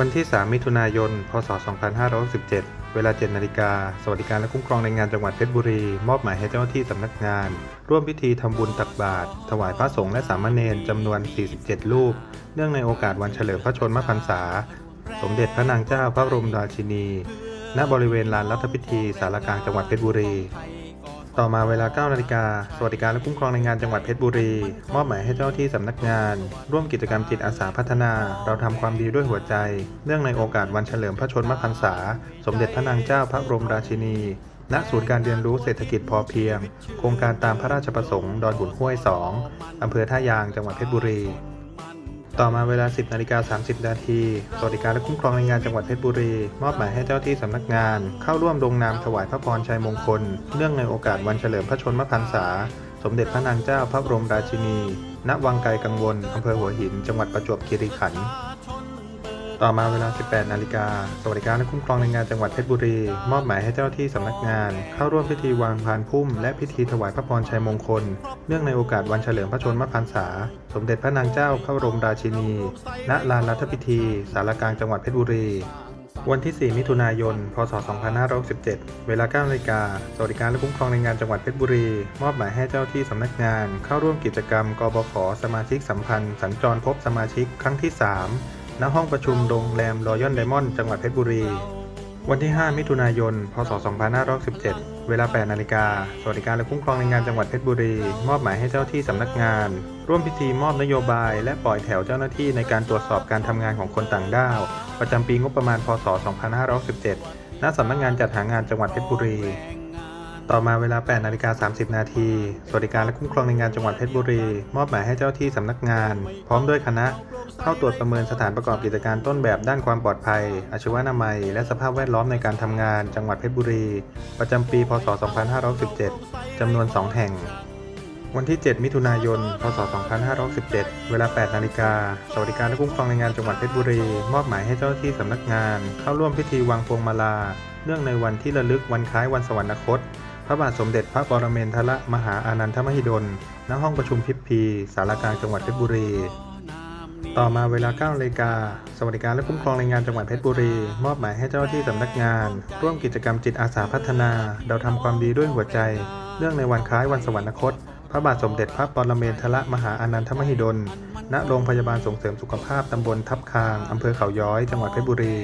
วันที่ 3 มิถุนายน พศ 2567 เวลา 7 นาฬิกา สวัสดิการและคุ้มครองแรงงานจังหวัดเพชรบุรี มอบหมายให้เจ้าหน้าที่สำนักงาน ร่วมพิธีทำบุญตักบาตร ถวายพระสงฆ์และสามเณรจำนวน 47 รูป เนื่องในโอกาสวันเฉลิมพระชนมพรรษา สมเด็จพระนางเจ้าพระบรมราชินี ณ บริเวณลานรัฐพิธีสารกลางจังหวัดเพชรบุรี ต่อมาเวลา 9 นาฬิกา สวัสดิการและคุ้มครองแรงงานจังหวัดเพชรบุรี มอบหมายให้เจ้าหน้าที่สำนักงาน ร่วมกิจกรรมจิตอาสาพัฒนา เราทำความดีด้วยหัวใจ เนื่องในโอกาสวันเฉลิมพระชนมพรรษา สมเด็จพระนางเจ้าพระบรมราชินี ณ ศูนย์การเรียนรู้เศรษฐกิจพอเพียง โครงการตามพระราชประสงค์ ดอนบุญห้วย 2 อำเภอท่ายาง จังหวัดเพชรบุรี ต่อมาเวลา 10นาฬิกา30 นาทีสวัสดิการและคุ้มครองแรงงานจังหวัดเพชรบุรี มอบหมายให้เจ้าที่สำนักงาน เข้าร่วมลงนามถวายพระพรชัยมงคล เนื่องในโอกาสวันเฉลิมพระชนมพรรษา สมเด็จพระนางเจ้าพระบรมราชินี ณ วังไกลกังวลอำเภอหัวหิน จังหวัดประจวบคีรีขันธ์ ต่อมาเวลา 18 นาฬิกา สวัสดิการและคุ้มครองแรงงานจังหวัดเพชรบุรี มอบหมายให้เจ้าหน้าที่สำนักงาน เข้าร่วมพิธีวางพานพุ่ม และพิธีถวายพระพรชัยมงคล เนื่องในโอกาสวันเฉลิมพระชนมพรรษา สมเด็จพระนางเจ้าพระบรมราชินี ณ ลานรัฐพิธี สารกลางจังหวัดเพชรบุรีวันที่ 4 มิถุนายน พศ 2567 เวลา9นาฬิกา สวัสดิการและคุ้มครองแรงงานจังหวัดเพชรบุรี มอบหมายให้เจ้าที่สำนักงาน เข้าร่วมกิจกรรม กบข สมาชิกสัมพันธ์ สัญจรพบสมาชิกครั้งที่ 3 ณห้องประชุมโรงแรมรอยัลไดมอนด์จังหวัดเพชรบุรี วันที่ 5 มิถุนายน พศ 2517 เวลา 8 นาฬิกา สวัสดิการและคุ้มครองแรงงานจังหวัดเพชรบุรี มอบหมายให้เจ้าที่สำนักงาน ร่วมพิธีมอบนโยบาย และปล่อยแถวเจ้าหน้าที่ในการตรวจสอบการทำงานของคนต่างด้าว ประจำปีงบประมาณ พศ 2517 ณ สำนักงานจัดหางานจังหวัดเพชรบุรีต่อมาเวลา 8 นาฬิกา 30 นาที สวัสดิการและคุ้มครองแรงงานจังหวัดเพชรบุรี มอบหมายให้เจ้าที่สำนักงาน พร้อมด้วยคณะ เข้าตรวจประเมินสถานประกอบกิจการต้นแบบด้านความปลอดภัย อาชีวนามัย และสภาพแวดล้อมในการทำงาน จังหวัดเพชรบุรี ประจำปี พศ 2517จำนวน 2 แห่ง วันที่ 7 มิถุนายน พศ 2517 เวลา 8 นาฬิกา สวัสดิการและคุ้มครองแรงงานจังหวัดเพชรบุรี มอบหมายให้เจ้าหน้าที่สำนักงาน เข้าร่วมพิธีวางพวงมาลา เนื่องในวันที่ระลึกวันคล้ายวันสวรรคตพระบาทสมเด็จพระปรเมนทรมหาอานันทมหิดล ณ ห้องประชุมพิพพีสารกลางจังหวัดเพชรบุรี ต่อมาเวลา9นาฬิกาสวัสดิการและคุ้มครองแรงงานจังหวัดเพชรบุรี มอบหมายให้เจ้าหน้าที่สำนักงาน ร่วมกิจกรรมจิตอาสาพัฒนา เราทำความดีด้วยหัวใจ เนื่องในวันคล้ายวันสวรรคต พระบาทสมเด็จพระปรเมนทรมหาอานันทมหิดล ณ โรงพยาบาลส่งเสริมสุขภาพตำบลทับคางอำเภอเขาย้อย จังหวัดเพชรบุรี